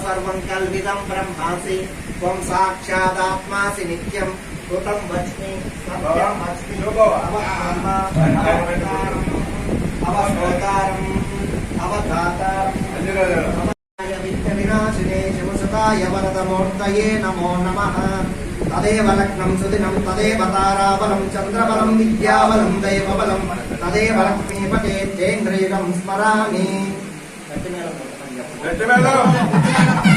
సర్వం కల్విదం బ్రహ్మాసి త్వం సాక్షాదాత్మాసి నిత్యం కృతం వచ్మి చంద్రబలం విద్యాబలం దైవబలం తదే లక్ష్మీపతే స్మరామి గట్టి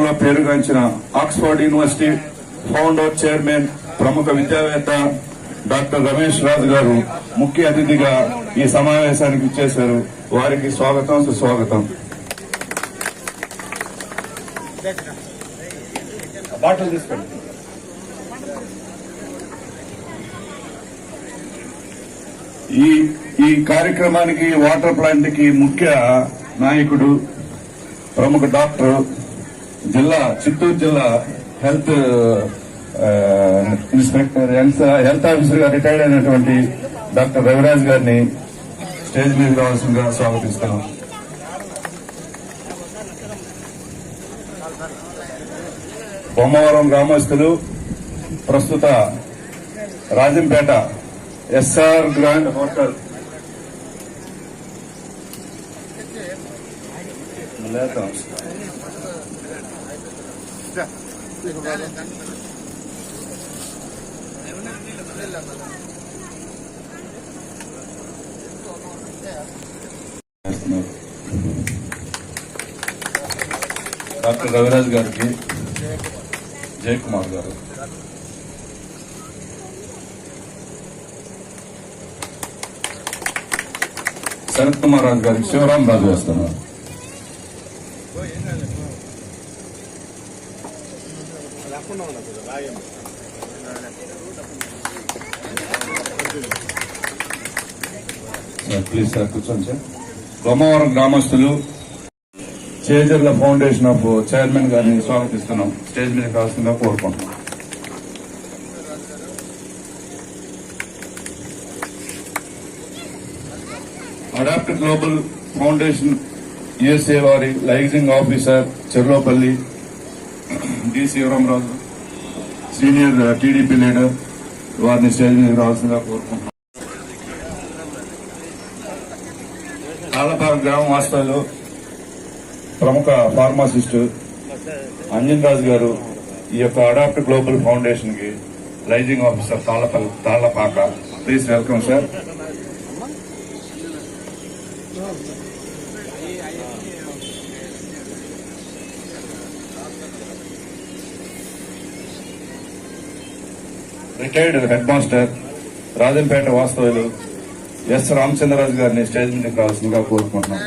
మహానగరంలో పేరుగాంచిన ఆక్స్ఫర్డ్ యూనివర్సిటీ ఫౌండర్ చైర్మన్ ప్రముఖ విద్యావేత్త డాక్టర్ రమేష్ రాజు గారు ముఖ్య అతిథిగా ఈ సమావేశానికి ఇచ్చేశారు వారికి స్వాగతం సుస్వాగతం. బాటిల్ తీసుకోండి. ఈ ఈ కార్యక్రమానికి వాటర్ ప్లాంట్కి ముఖ్య నాయకుడు ప్రముఖ డాక్టర్ జిల్లా చిత్తూరు జిల్లా హెల్త్ ఇన్స్పెక్టర్ హెల్త్ హెల్త్ ఆఫీసర్గా రిటైర్డ్ అయినటువంటి డాక్టర్ రవిరాజ్ గారిని స్టేజ్ మీద రావాల్సిందిగా స్వాగతిస్తున్నాం బొమ్మవరం గ్రామస్తులు ప్రస్తుత రాజంపేట ఎస్ఆర్ గ్రాండ్ హోటల్. లేతం. డాక్టర్ రవిరాజ్ గారికి జయకుమార్ గారు శరత్ కుమార్ రాజు గారికి శివరాం రాజు వేస్తున్నారు సార్ ప్లీజ్ సార్ కూర్చోండి సార్ బొమ్మవరం గ్రామస్తులు చేజర్ల ఫౌండేషన్ ఆఫ్ చైర్మన్ గారిని స్వాగతిస్తున్నాం. స్టేజ్ మీద కావాల్సిందిగా కోరుకుంటున్నాం. అడాప్ట్ గ్లోబల్ ఫౌండేషన్ యుఎస్ఏ వారి liaising officer Cherlopalli D Sivaramaraju senior TDP leader వారిని స్టేజ్ మీద రావాల్సిందిగా కోరుకుంటున్నాం తాళపాక గ్రామ వాస్తవ్యులు ప్రముఖ ఫార్మాసిస్ట్ అంజన్ రాజు గారు ఈ యొక్క అడాప్ట్ గ్లోబల్ ఫౌండేషన్కి liaising officer తాళపల్ Tallapaka please welcome sir. Retired head master Rajampet వాస్తవులు S Ramachandraraju గారిని స్టేజ్ మీదకి రావాల్సిందిగా కోరుకుంటున్నాం.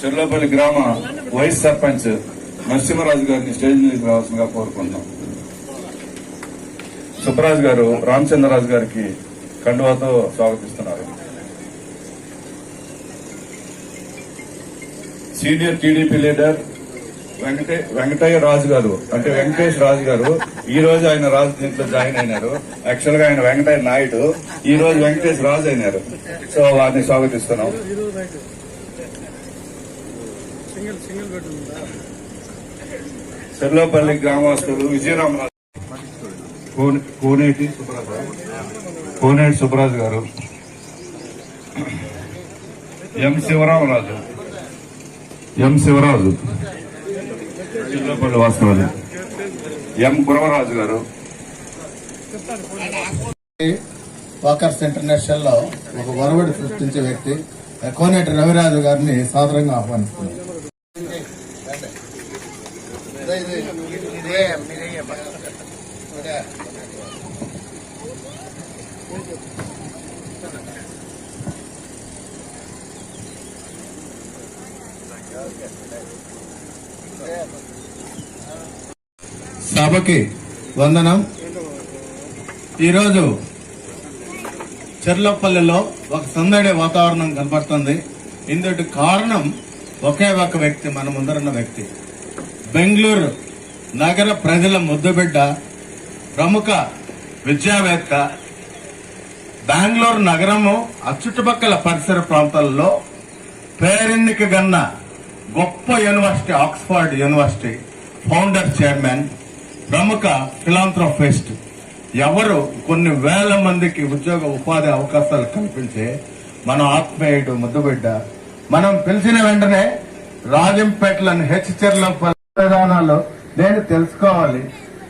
చెర్లోపల్లి గ్రామ వైస్ సర్పంచ్ నరసింహరాజు గారిని స్టేజ్ మీదకి రావాల్సిందిగా కోరుకుంటున్నాం. సుబ్బరాజు గారు రామచంద్రరాజు గారికి కండువాతో స్వాగతిస్తున్నారు సీనియర్ టీడీపీ లీడర్ వెంకటే వెంకటయ్య రాజు గారు అంటే వెంకటేష్ రాజు గారు ఈ రోజు ఆయన రాజు దీంట్లో జాయిన్ అయినారు. యాక్చువల్గా ఆయన వెంకటయ్య నాయుడు ఈ రోజు వెంకటేష్ రాజు అయినారు. సో వారిని స్వాగతిస్తున్నాం. సింగిల్ చెర్లోపల్లి గ్రామస్తులు విజయరామరాజు కోనేటి సుబ్రాజు కోనేటి సుబ్రాజు గారు. ఎం. శివరామరాజు. ఎం శివరాజు చెర్లోపల్లి వాస్తవాలు ఎం గురవరాజు గారు వాకర్స్ ఇంటర్నేషనల్లో ఒక వరవడి సృష్టించే వ్యక్తి కోనేటి రవిరాజు గారిని సాదరంగా ఆహ్వానిస్తున్నాం సభకి వందనం. ఈరోజు చెర్లపల్లిలో ఒక సందడి వాతావరణం కనబడుతుంది ఇందుటి కారణం ఒకే ఒక వ్యక్తి మన ముందరున్న వ్యక్తి. బెంగళూరు నగర ప్రజల ముద్దుబిడ్డ ప్రముఖ విద్యావేత్త బెంగళూరు నగరము ఆ చుట్టుపక్కల పరిసర ప్రాంతాల్లో పేరెన్నిక గన్న గొప్ప university Oxford university founder chairman ప్రముఖ ఫిలాంథ్రోఫిస్ట్ ఎవరు కొన్ని వేల మందికి ఉద్యోగ ఉపాధి అవకాశాలు కల్పించే మన ఆత్మీయుడు ముద్దుబిడ్డ. మనం పిలిచిన వెంటనే రాజంపేటలను హెచ్చెర్ల విధానాలు నేను తెలుసుకోవాలి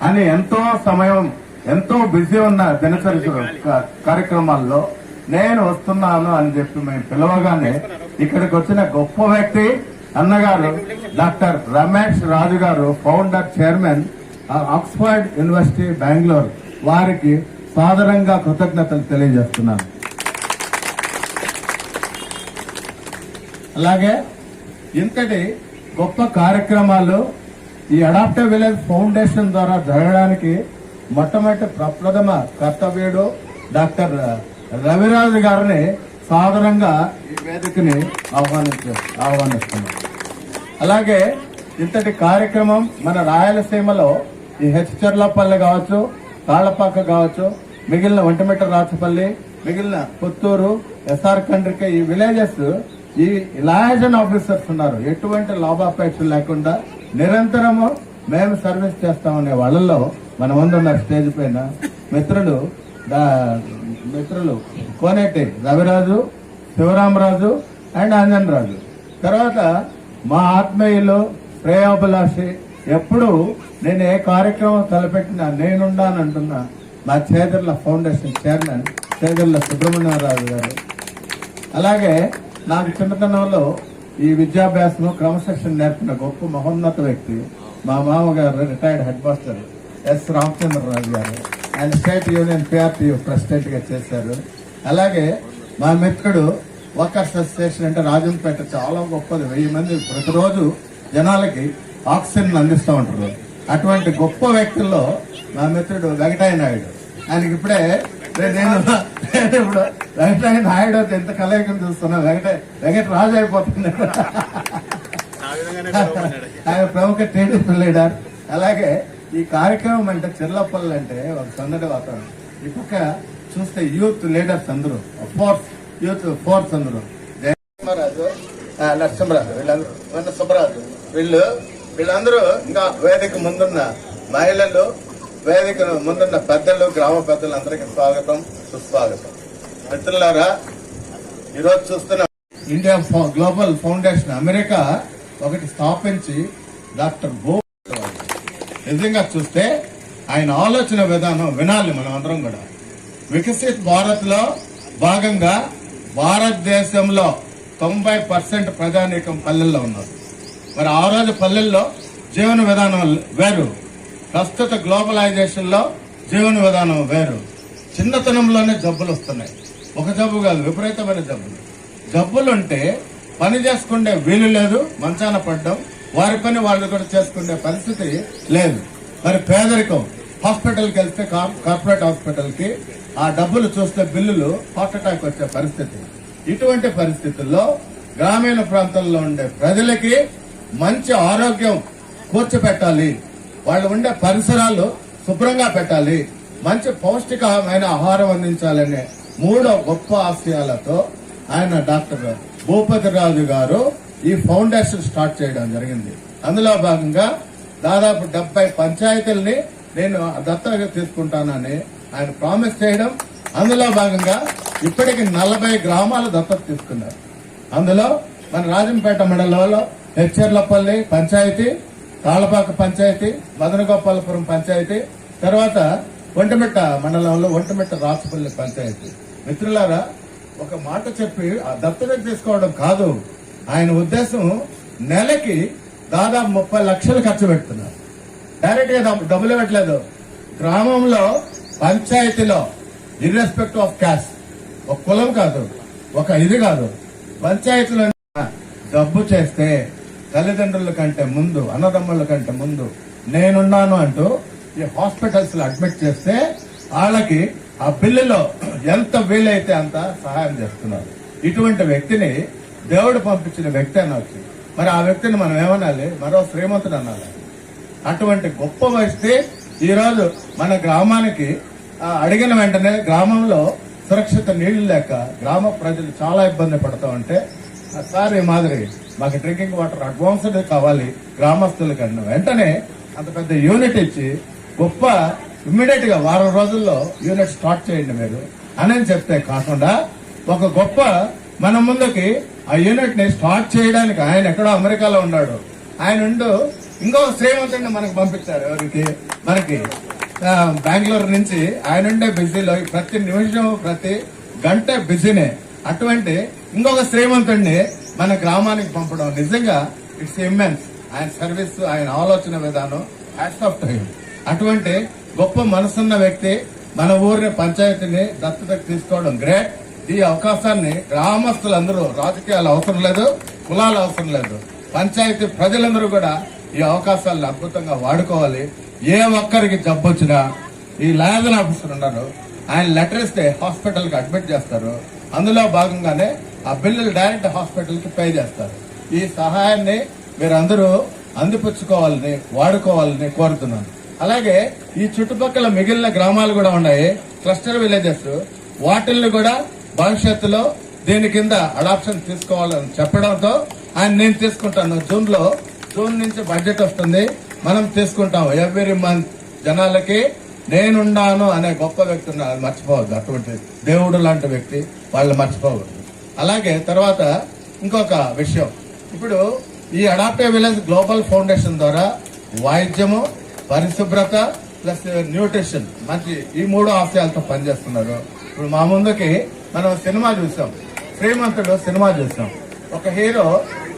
అని ఎంతో సమయం ఎంతో బిజీ ఉన్న దినచరి కార్యక్రమాల్లో నేను వస్తున్నాను అని చెప్పి మేము పిలవగానే ఇక్కడికి వచ్చిన గొప్ప వ్యక్తి అన్నగారు డాక్టర్ రమేష్ రాజు గారు founder chairman Oxford university Bengaluru వారికి సాదరంగా కృతజ్ఞతలు తెలియజేస్తున్నాను. అలాగే ఇంతటి గొప్ప కార్యక్రమాలు ఈ అడాప్టివ్ విలేజ్ ఫౌండేషన్ ద్వారా జరగడానికి మొట్టమొదటి ప్రప్రథమ కర్తవ్యుడు డాక్టర్ రవిరాజు గారిని సాధారణంగా ఈ వేదికని ఆహ్వానించ ఆహ్వానిస్తున్నాం అలాగే ఇంతటి కార్యక్రమం మన రాయలసీమలో ఈ హెచ్చెర్లపల్లి కావచ్చు తాళ్ళపాక కావచ్చు మిగిలిన వంటమిట్ట రాచపల్లి మిగిలిన పుత్తూరు ఎస్ఆర్ కండ్రిక ఈ విలేజెస్ ఈ లయాజన్ ఆఫీసర్స్ ఉన్నారు. ఎటువంటి లాభాపేక్ష లేకుండా నిరంతరము మేము సర్వీస్ చేస్తామనే వాళ్ళలో మన ముందున్న స్టేజ్ పైన మిత్రులు మిత్రులు కోనేటి రవిరాజు శివరామరాజు అండ్ అంజన్ రాజు తర్వాత మా ఆత్మీయులు శ్రేయోభిలాషి ఎప్పుడు నేను ఏ కార్యక్రమం తలపెట్టినా నేనుండానంటున్నా మా చేదర్ల ఫౌండేషన్ చైర్మన్ చేదర్ల సుబ్రహ్మణ్యరాజు గారు. అలాగే నాకు చిన్నతనంలో ఈ విద్యాభ్యాసం క్రమశిక్షణ నేర్పిన గొప్ప మహోన్నత వ్యక్తి మా మామగారు retired head master S Ramachandraraju గారు. ఆయన స్టేట్ యూనియన్ పిఆర్టీ ప్రెసిడెంట్గా చేశారు. అలాగే మా మిత్రుడు వర్కర్స్ అసోసియేషన్ అంటే రాజంపేట చాలా గొప్పది. వెయ్యి మంది ప్రతిరోజు జనాలకి ఆక్సిజన్ అందిస్తూ ఉంటారు. అటువంటి గొప్ప వ్యక్తుల్లో నా మిత్రుడు వెంకటయ్య నాయుడు. ఆయనకి ఇప్పుడే నేను ఇప్పుడు వెంకటయ్య నాయుడు అయితే ఎంత కలయికం చూస్తున్నా. వెంకట వెంకట రాజు అయిపోతుంది ఆయన ప్రముఖ టీడీపీ లీడర్. అలాగే ఈ కార్యక్రమం అంటే చిర్లపల్లి అంటే ఒక సందడి వాతావరణం. ఈ పక్క చూస్తే యూత్ లీడర్స్ అందరూ ఫోర్స్ యూత్ ఫోర్స్ అందరూ. జయరాజు నరసింహరాజు వీళ్ళందరూ వెన్న సుబ్బరాజు. వీళ్ళు వీళ్ళందరూ ఇంకా వేదిక ముందున్న మహిళలు వేదిక ముందున్న పెద్దలు గ్రామ పెద్దలందరికీ స్వాగతం సుస్వాగతం. మిత్రులారా ఈరోజు చూస్తున్న ఇండియా గ్లోబల్ ఫౌండేషన్ అమెరికా ఒకటి స్థాపించి డాక్టర్ బో నిజంగా చూస్తే ఆయన ఆలోచన విధానం వినాలి మనం అందరం కూడా. వికసిత్ భారత్లో భాగంగా భారతదేశంలో తొంభై పర్సెంట్ ప్రజానీకం పల్లెల్లో ఉన్నారు. మరి ఆ రోజు పల్లెల్లో జీవన విధానం వేరు. ప్రస్తుత గ్లోబలైజేషన్లో జీవన విధానం వేరు. చిన్నతనంలోనే జబ్బులు వస్తున్నాయి. ఒక జబ్బు కాదు విపరీతమైన జబ్బులు. జబ్బులుంటే పని చేసుకునే వీలు లేదు మంచాన పడ్డం వారి పని వాళ్ళు కూడా చేసుకునే పరిస్థితి లేదు. మరి పేదరికం హాస్పిటల్కి వెళ్తే కార్పొరేట్ హాస్పిటల్కి ఆ డబ్బులు చూస్తే బిల్లులు హార్ట్ అటాక్ వచ్చే పరిస్థితి. ఇటువంటి పరిస్థితుల్లో గ్రామీణ ప్రాంతాల్లో ఉండే ప్రజలకి మంచి ఆరోగ్యం కూర్చోపెట్టాలి. వాళ్ళు ఉండే పరిసరాలు శుభ్రంగా పెట్టాలి. మంచి పౌష్టికమైన ఆహారం అందించాలనే మూడో గొప్ప ఆశయాలతో ఆయన డాక్టర్ భూపతి రాజు గారు ఈ ఫౌండేషన్ స్టార్ట్ చేయడం జరిగింది. అందులో భాగంగా దాదాపు డెబ్బై పంచాయతీల్ని నేను దత్తగా తీసుకుంటానని ఆయన ప్రామిస్ చేయడం. అందులో భాగంగా ఇప్పటికి నలభై గ్రామాలు దత్తత తీసుకున్నారు. అందులో మన రాజంపేట మండలంలో హెచ్చర్లపల్లి పంచాయతీ తాళపాక పంచాయతీ మదనగోపాలపురం పంచాయతీ తర్వాత ఒంటిమిట్ట మండలంలో ఒంటిమిట్ట రాచపల్లి పంచాయతీ. మిత్రులారా ఒక మాట చెప్పి ఆ దత్తత తీసుకోవడం కాదు. ఆయన ఉద్దేశం నెలకి దాదాపు ముప్పై లక్షలు ఖర్చు పెడుతున్నారు. డైరెక్ట్గా డబ్బులు ఇవ్వట్లేదు. గ్రామంలో పంచాయతీలో ఇర్రెస్పెక్ట్ ఆఫ్ క్యాస్ట్ ఒక కులం కాదు ఒక ఇది కాదు. పంచాయతీలో డబ్బు చేస్తే తల్లిదండ్రుల కంటే ముందు అన్నదమ్ముల కంటే ముందు నేనున్నాను అంటూ ఈ హాస్పిటల్స్లో అడ్మిట్ చేస్తే వాళ్ళకి ఆ బిల్లులో ఎంత వీలైతే అంత సహాయం చేస్తున్నారు. ఇటువంటి వ్యక్తిని దేవుడు పంపించిన వ్యక్తి అనొచ్చు మరి ఆ వ్యక్తిని మనం ఏమనాలి? మరో శ్రీమంతుడు అనాలి. అటువంటి గొప్ప వ్యక్తి ఈ రోజు మన గ్రామానికి అడిగిన వెంటనే గ్రామంలో సురక్షిత నీళ్ళు లేక గ్రామ ప్రజలు చాలా ఇబ్బంది పడుతూ ఉంటే "ఆ, సార్ ఈ మాదిరి మాకు డ్రింకింగ్ వాటర్ అడ్వాన్స్డ్ కావాలి గ్రామస్తులకి అన్న వెంటనే అంత పెద్ద యూనిట్ ఇచ్చి గొప్ప ఇమ్మీడియట్గా వారం రోజుల్లో యూనిట్ స్టార్ట్ చేయండి మీరు అని చెప్తే కాకుండా ఒక గొప్ప మన ముందుకి ఆ యూనిట్ని స్టార్ట్ చేయడానికి ఆయన ఎక్కడో అమెరికాలో ఉన్నాడు. ఆయన ఉండు ఇంకో శ్రీమంతుడిని మనకు పంపించారు ఎవరికి? మనకి బెంగళూరు నుంచి. ఆయన ఉండే బిజీలో ప్రతి నిమిషం ప్రతి గంట బిజీనే. అటువంటి ఇంకొక శ్రీమంతుడిని మన గ్రామానికి పంపడం. నిజంగా ఇట్స్ ఇమ్మెన్స్ ఆయన సర్వీస్ ఆయన ఆలోచన విధానం హ్యాట్స్ ఆఫ్ టైం అటువంటి గొప్ప మనసున్న వ్యక్తి మన ఊరిని పంచాయతీని దత్తతకు తీసుకోవడం గ్రేట్ ఈ అవకాశాన్ని గ్రామస్తులందరూ రాజకీయాలు అవసరం లేదు కులాలు అవసరం లేదు. పంచాయతీ ప్రజలందరూ కూడా ఈ అవకాశాలను అద్భుతంగా వాడుకోవాలి. ఏ ఒక్కరికి జబ్బు వచ్చినా ఈ లాజన్ ఆఫీసర్ ఉన్నారు. ఆయన లెటర్ ఇస్తే హాస్పిటల్కి అడ్మిట్ చేస్తారు. అందులో భాగంగానే ఆ బిల్లులు డైరెక్ట్ హాస్పిటల్కి పే చేస్తారు. ఈ సహాయాన్ని మీరందరూ అందిపుచ్చుకోవాలని వాడుకోవాలని కోరుతున్నాను. అలాగే ఈ చుట్టుపక్కల మిగిలిన గ్రామాలు కూడా ఉన్నాయి. క్లస్టర్ విలేజెస్ వాటిల్ని కూడా భవిష్యత్తులో దీని కింద అడాప్షన్ తీసుకోవాలని చెప్పడంతో ఆయన నేను తీసుకుంటాను. జూన్లో జూన్ నుంచి బడ్జెట్ వస్తుంది. మనం తీసుకుంటాం. ఎవ్రీ మంత్ జనాలకి నేనున్నాను అనే గొప్ప వ్యక్తి ఉన్నారు మర్చిపోవద్దు. అటువంటి దేవుడు లాంటి వ్యక్తి వాళ్ళు మర్చిపోవద్దు. అలాగే తర్వాత ఇంకొక విషయం. ఇప్పుడు ఈ అడాప్టివ్ విలేజ్ గ్లోబల్ ఫౌండేషన్ ద్వారా వాయిద్యము పరిశుభ్రత ప్లస్ న్యూట్రిషన్ మంచి ఈ మూడు ఆశయాలతో పనిచేస్తున్నారు. ఇప్పుడు మా ముందుకి మనం సినిమా చూసాం. శ్రీమంతుడు సినిమా చూసాం. ఒక హీరో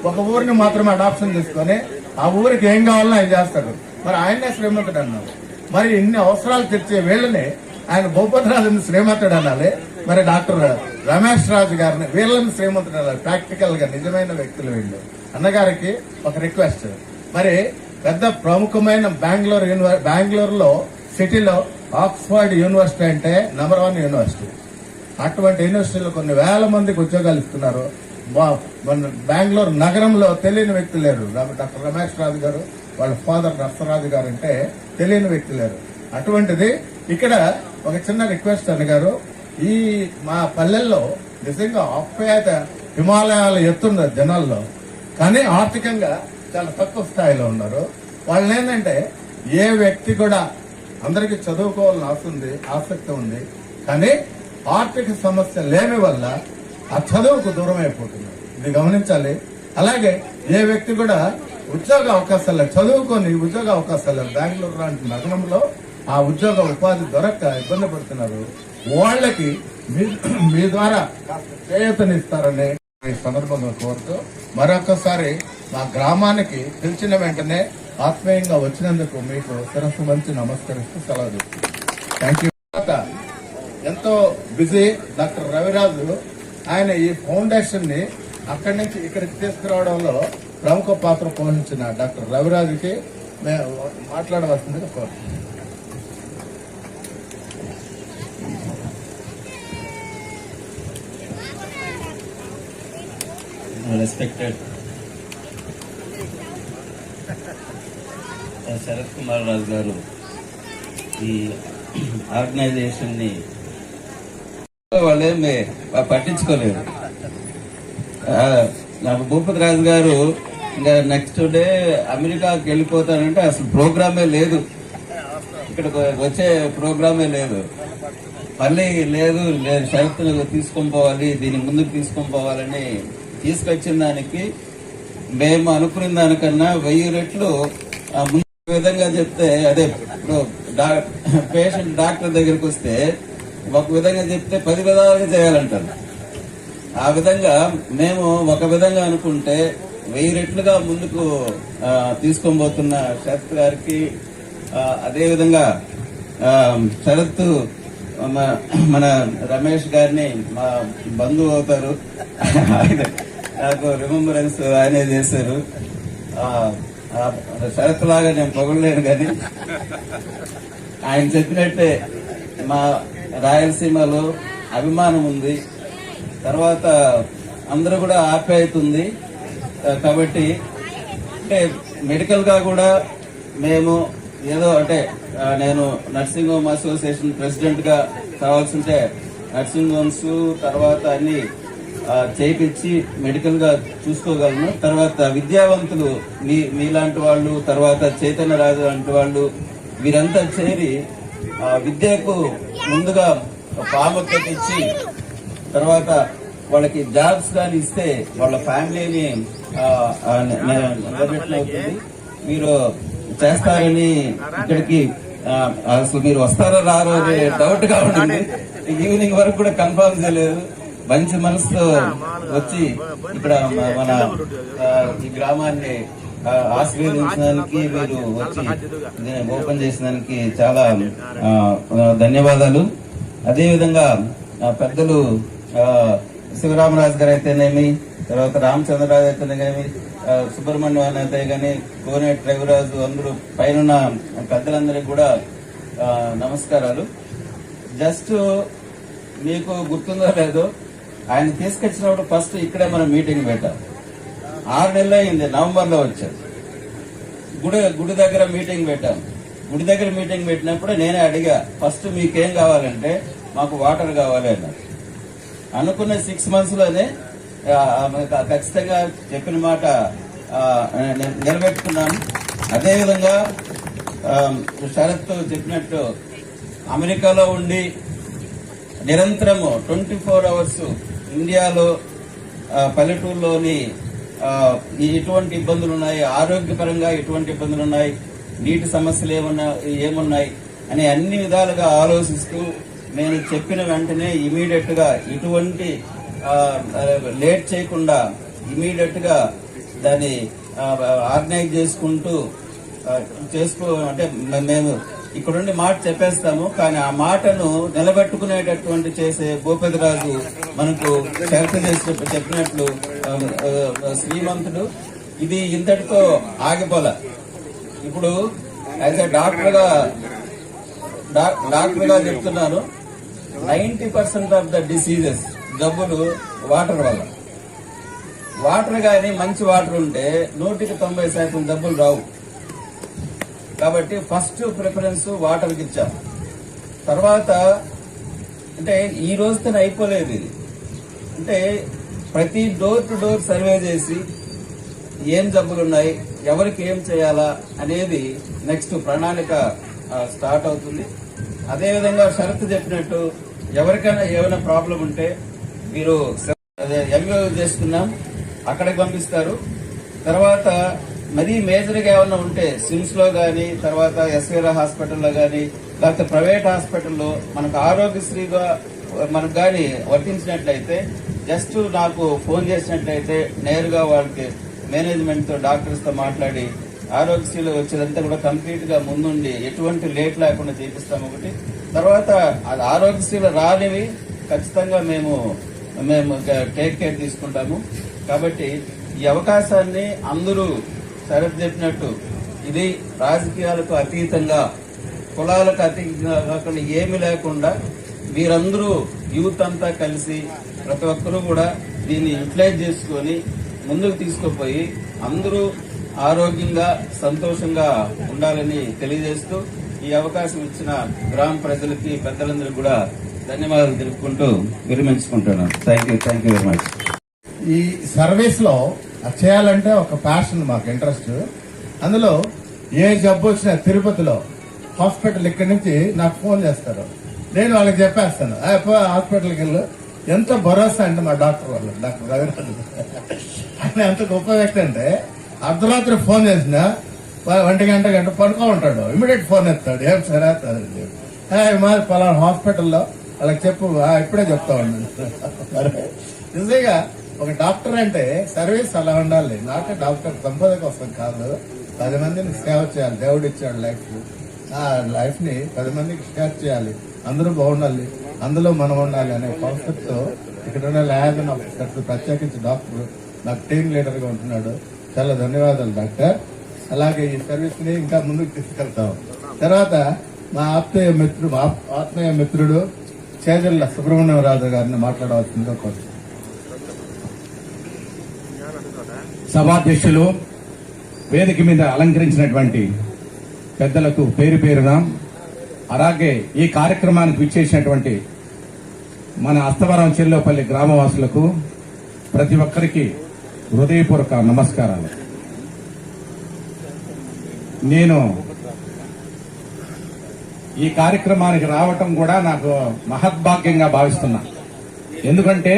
ఒక ఊరిని మాత్రమే అడాప్షన్ తీసుకొని ఆ ఊరికి ఏం కావాలన్నా ఆయన చేస్తాడు. మరి ఆయనే శ్రీమంతుడు అన్నారు మరి ఇన్ని అవసరాలు తెచ్చే వీళ్ళని ఆయన భూపతిరాజుని శ్రీమంతుడు అనాలి. మరి డాక్టర్ రమేష్ రాజు గారిని వీళ్ళని శ్రీమంతుడు ప్రాక్టికల్గా నిజమైన వ్యక్తులు వీళ్ళు. అన్నగారికి ఒక రిక్వెస్ట్. మరి పెద్ద ప్రముఖమైన బెంగళూరు యూనివర్ బెంగళూరులో సిటీలో ఆక్స్ఫర్డ్ యూనివర్సిటీ అంటే నెంబర్ వన్ యూనివర్సిటీ. అటువంటి యూనివర్సిటీలో కొన్ని వేల మందికి ఉద్యోగాలు ఇస్తున్నారు. వా- మన బెంగళూరు నగరంలో తెలియని వ్యక్తి లేరు. డాక్టర్ రమేష్ రాజు గారు వాళ్ళ ఫాదర్ నర్సరాజు గారు అంటే తెలియని వ్యక్తి లేరు. అటువంటిది ఇక్కడ ఒక చిన్న రిక్వెస్ట్ అన్నగారు. ఈ మా పల్లెల్లో నిజంగా ఆప్యాయత హిమాలయాలు ఎత్తున్న జనాల్లో కానీ ఆర్థికంగా చాలా తక్కువ స్థాయిలో ఉన్నారు వాళ్ళు ఏంటంటే ఏ వ్యక్తి కూడా అందరికీ చదువుకోవాలని ఆస్తుంది ఆసక్తి ఉంది కానీ ఆర్థిక సమస్య లేని వల్ల ఆ చదువుకు దూరం అయిపోతున్నారు ఇది గమనించాలి అలాగే ఏ వ్యక్తి కూడా ఉద్యోగ అవకాశాలు లేవు. చదువుకొని ఉద్యోగ అవకాశాలు లేవు. బెంగళూరు లాంటి నగరంలో ఆ ఉద్యోగ ఉపాధి దొరక్క ఇబ్బంది పడుతున్నారు వాళ్ళకి మీ మీ ద్వారా కాస్త ఈ సందర్భంగా కోరుతూ మరొకసారి మా గ్రామానికి పిలిచిన వెంటనే ఆత్మీయంగా వచ్చినందుకు మీకు శిరస్సు మంచి నమస్కరిస్తూ సెలవు తీసుకుంటాను థ్యాంక్ యూ తర్వాత ఎంతో బిజీ డాక్టర్ రవిరాజు ఆయన ఈ ఫౌండేషన్ని అక్కడి నుంచి ఇక్కడికి తీసుకురావడంలో ప్రముఖ పాత్ర పోషించిన డాక్టర్ రవిరాజుకి మేము కోరుతున్నాను. రెస్పెక్టెడ్ respected శరత్ కుమార్ రాజు గారు ఈ ఆర్గనైజేషన్ని వాళ్ళేమి పట్టించుకోలేదు. నాకు భూపతి రాజు గారు ఇంకా నెక్స్ట్ డే అమెరికాకి వెళ్ళిపోతానంటే అసలు ప్రోగ్రామే లేదు. ఇక్కడ వచ్చే ప్రోగ్రామే లేదు. మళ్ళీ లేదు లేదు షరతులు తీసుకొని పోవాలి దీని ముందుకు తీసుకొని పోవాలని తీసుకొచ్చిన దానికి మేము అనుకున్న దానికన్నా వెయ్యి రెట్లు ముందు విధంగా చెప్తే అదే ఇప్పుడు డా- పేషెంట్ డాక్టర్ దగ్గరికి వస్తే ఒక విధంగా చెప్తే పది విధాలుగా చేయాలంటారు. ఆ విధంగా మేము ఒక విధంగా అనుకుంటే వెయ్యి రెట్లుగా ముందుకు తీసుకోబోతున్న తీసుకొని పోతున్న శరత్ గారికి అదేవిధంగా అదే విధంగా శరత్ మన- మన రమేష్ గారిని మా బంధువు అవుతారు. ఆయన నాకు రిమెంబరెన్స్ ఆయనే చేశారు. షరత్ శరత్ లాగా నేను పొగడలేను కానీ ఆయన చెప్పినట్టే మా రాయలసీమలో అభిమానం ఉంది. తర్వాత అందరూ కూడా ఆప్యాయత ఉంది కాబట్టి అంటే మెడికల్గా కూడా మేము ఏదో అంటే నేను నర్సింగ్ హోమ్ అసోసియేషన్ ప్రెసిడెంట్గా కావాల్సి ఉంటే నర్సింగ్ హోమ్స్ తర్వాత అన్ని చేయించి మెడికల్గా చూసుకోగలను. తర్వాత విద్యావంతులు మీ మీలాంటి వాళ్ళు తర్వాత చైతన్య రాజు లాంటి వాళ్ళు వీరంతా చేరి విద్యకు ముందుగా ప్రాముఖ్యత ఇచ్చి తర్వాత వాళ్ళకి జాబ్స్ కానీ ఇస్తే వాళ్ళ ఫ్యామిలీని నిలబెట్టినవుతుంది మీరు చేస్తారని ఇక్కడికి అసలు మీరు వస్తారో రారో అనే డౌట్గా ఈవినింగ్ వరకు కూడా కన్ఫర్మ్ చేయలేదు. మంచి మనసుతో వచ్చి ఇక్కడ మన ఈ గ్రామాన్ని ఆశీర్వదించడానికి మీరు వచ్చి ఓపెన్ చేసినందుకు చాలా ధన్యవాదాలు. అదేవిధంగా పెద్దలు శివరామరాజు గారు అయితేనేమి తర్వాత రామచంద్రరాజు అయితేనేమి ఆ, సుబ్రహ్మణ్యం అయితే గాని కోనేటి రవిరాజు అందరూ పైన పెద్దలందరికీ కూడా నమస్కారాలు. జస్ట్ మీకు గుర్తుందో లేదో ఆయన తీసుకొచ్చినప్పుడు ఫస్ట్ ఇక్కడే మనం మీటింగ్ పెట్టాం. ఆరు నెలలు అయింది నవంబర్లో వచ్చారు. గుడి గుడి దగ్గర మీటింగ్ పెట్టాం. గుడి దగ్గర మీటింగ్ పెట్టినప్పుడు నేనే అడిగా ఫస్ట్ మీకేం కావాలంటే మాకు వాటర్ కావాలి అన్నారు. అనుకున్న సిక్స్ మంత్స్లోనే ఖచ్చితంగా చెప్పిన మాట నిలబెట్టుకున్నాను అదేవిధంగా శరత్ చెప్పినట్టు అమెరికాలో ఉండి నిరంతరము ట్వంటీ ఫోర్ అవర్స్ ఇండియాలో పల్లెటూరులోని ఎటువంటి ఇబ్బందులు ఉన్నాయి ఆరోగ్యపరంగా ఎటువంటి ఇబ్బందులు ఉన్నాయి నీటి సమస్యలు ఏమన్నా ఏమున్నాయి అని అన్ని విధాలుగా ఆలోచిస్తూ నేను చెప్పిన వెంటనే ఇమీడియట్గా ఇటువంటి లేట్ చేయకుండా ఇమీడియట్గా దాన్ని ఆర్గనైజ్ చేసుకుంటూ చేసుకో అంటే మేము ఇక్కడుండి మాట చెప్పేస్తాము కానీ ఆ మాటను నిలబెట్టుకునేటటువంటి చేసే భూపతిరాజు మనకు చర్చ చేసినట్టు చెప్పినట్లు శ్రీమంతుడు. ఇది ఇంతటితో ఆగిపోల. ఇప్పుడు యాజ్ ఎ డాక్టర్గా డాక్టర్గా చెప్తున్నాను ninety percent of the diseases జబ్బులు వాటర్ వల్ల. వాటర్ కానీ మంచి వాటర్ ఉంటే నూటికి తొంభై శాతం జబ్బులు రావు. కాబట్టి ఫస్ట్ ప్రిఫరెన్స్ వాటర్కి ఇచ్చాం తర్వాత అంటే ఈ రోజుతో అయిపోలేదు ఇది అంటే ప్రతి డోర్ టు డోర్ సర్వే చేసి ఏం జబ్బులు ఉన్నాయి ఎవరికి ఏం చేయాలా అనేది నెక్స్ట్ ప్రణాళిక స్టార్ట్ అవుతుంది అదేవిధంగా షరతు చెప్పినట్టు ఎవరికైనా ఏమైనా ప్రాబ్లం ఉంటే మీరు అదే ఎంఓ చేసుకున్నాం అక్కడికి పంపిస్తారు తర్వాత మరీ మేజర్గా ఏమన్నా ఉంటే సిమ్స్లో కానీ తర్వాత ఎస్వీఆర్ హాస్పిటల్లో కానీ లేకపోతే ప్రైవేట్ హాస్పిటల్లో మనకు ఆరోగ్యశ్రీగా మనకు కానీ వర్తించినట్లయితే జస్ట్ నాకు ఫోన్ చేసినట్లయితే నేరుగా వాళ్ళకి మేనేజ్మెంట్తో డాక్టర్స్తో మాట్లాడి ఆరోగ్యశ్రీలో వచ్చేదంతా కూడా కంప్లీట్గా ముందుండి ఎటువంటి లేట్ లేకుండా చేపిస్తాం ఒకటి. తర్వాత అది ఆరోగ్యశ్రీలో రానివి ఖచ్చితంగా మేము మేము టేక్ కేర్ తీసుకుంటాము. కాబట్టి ఈ అవకాశాన్ని అందరూ శరత్ చెప్పినట్టు ఇది రాజకీయాలకు అతీతంగా కులాలకు అతీతంగా కాకుండా ఏమీ లేకుండా మీరందరూ యూత్ అంతా కలిసి ప్రతి ఒక్కరూ కూడా దీన్ని యూటిలైజ్ చేసుకొని ముందుకు తీసుకుపోయి అందరూ ఆరోగ్యంగా సంతోషంగా ఉండాలని తెలియజేస్తూ ఈ అవకాశం ఇచ్చిన గ్రామ ప్రజలకి పెద్దలందరికీ కూడా ధన్యవాదాలు తెలుపుకుంటూ విరమించుకుంటున్నాను. Thank you thank you very much ఈ సర్వీస్లో అది చేయాలంటే ఒక ప్యాషన్ మాకు ఇంట్రెస్ట్ అందులో ఏ జబ్బు వచ్చినా తిరుపతిలో హాస్పిటల్ ఇక్కడి నుంచి నాకు ఫోన్ చేస్తారు. నేను వాళ్ళకి చెప్పేస్తాను. హాస్పిటల్కి వెళ్ళు. ఎంత భరోసా అంటే మా డాక్టర్ వాళ్ళు డాక్టర్ రవిరాజు ఆయన ఎంత గొప్ప వ్యక్తి అంటే అర్ధరాత్రి ఫోన్ చేసినా ఒంటి గంట గంట పడుకో ఉంటాడు. ఇమీడియట్ ఫోన్ ఎత్తాడు. ఏం సరే అది మా పలానా హాస్పిటల్లో వాళ్ళకి చెప్పు. ఇప్పుడే చెప్తా ఉన్నాను. నిజంగా ఒక డాక్టర్ అంటే సర్వీస్ అలా ఉండాలి. నాకే డాక్టర్ సంపద కోసం కాదు. పది మందిని సేవ చేయాలి. దేవుడు ఇచ్చాడు లైఫ్. ఆ లైఫ్ని పది మందికి షేర్ చేయాలి. అందరూ బాగుండాలి. అందులో మనం ఉండాలి అనే కాన్సెప్ట్ ఇక్కడ ఉన్న ల్యాబ్ ఆఫీసర్ ప్రత్యేకించి డాక్టర్ నాకు టీం లీడర్గా ఉంటున్నాడు. చాలా ధన్యవాదాలు డాక్టర్. అలాగే ఈ సర్వీస్ని ఇంకా ముందుకు తీసుకెళ్తాం. తర్వాత మా ఆత్మీయ మిత్రుడు ఆత్మీయ మిత్రుడు చేజల్ల సుబ్రహ్మణ్యం రాజు గారిని మాట్లాడవలసిందిగా కోరుతున్నాను సభాధ్యక్షులు వేదిక మీద అలంకరించినటువంటి పెద్దలకు పేరు పేరున అలాగే ఈ కార్యక్రమానికి విచ్చేసినటువంటి మన అస్తవరం చెల్లోపల్లి గ్రామవాసులకు ప్రతి ఒక్కరికి హృదయపూర్వక నమస్కారాలు. నేను ఈ కార్యక్రమానికి రావటం కూడా నాకు మహద్భాగ్యంగా భావిస్తున్నా. ఎందుకంటే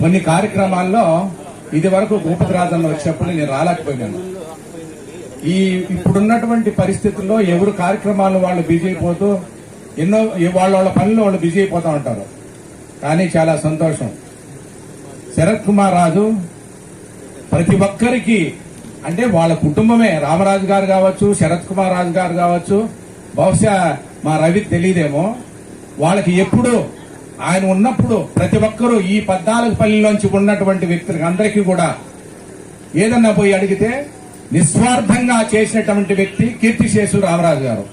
కొన్ని కార్యక్రమాల్లో ఇది వరకు భూపతి రాజన్న వచ్చినప్పుడు నేను రాలేకపోయినాను. ఈ ఇప్పుడున్నటువంటి పరిస్థితుల్లో ఎవరు కార్యక్రమాలు వాళ్ళు బిజీ అయిపోతూ ఎన్నో వాళ్ళ వాళ్ళ పనులు వాళ్ళు బిజీ అయిపోతూ ఉంటారు. కానీ చాలా సంతోషం. శరత్ కుమార్ రాజు ప్రతి ఒక్కరికి అంటే వాళ్ళ కుటుంబమే. రామరాజు గారు కావచ్చు శరత్ కుమార్ రాజు గారు కావచ్చు బహుశా మా రవి తెలియదేమో. వాళ్ళకి ఎప్పుడూ ఆయన ఉన్నప్పుడు ప్రతి ఒక్కరూ ఈ పద్నాలుగు పల్లెల్లోంచి ఉన్నటువంటి వ్యక్తులకి అందరికీ కూడా ఏదన్నా పోయి అడిగితే నిస్వార్థంగా చేసినటువంటి వ్యక్తి కీర్తిశేషులు రామరాజు గారు.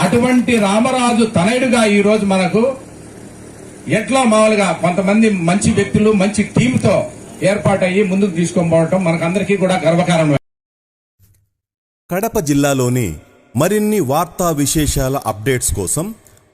అటువంటి రామరాజు తనయుడుగా ఈ రోజు మనకు ఎట్లా మామూలుగా కొంతమంది మంచి వ్యక్తులు మంచి టీంతో ఏర్పాటయ్యి ముందుకు తీసుకొని పోవటం మనకందరికీ కూడా గర్వకారణం. కడప జిల్లాలోని మరిన్ని వార్తా విశేషాల అప్డేట్స్ కోసం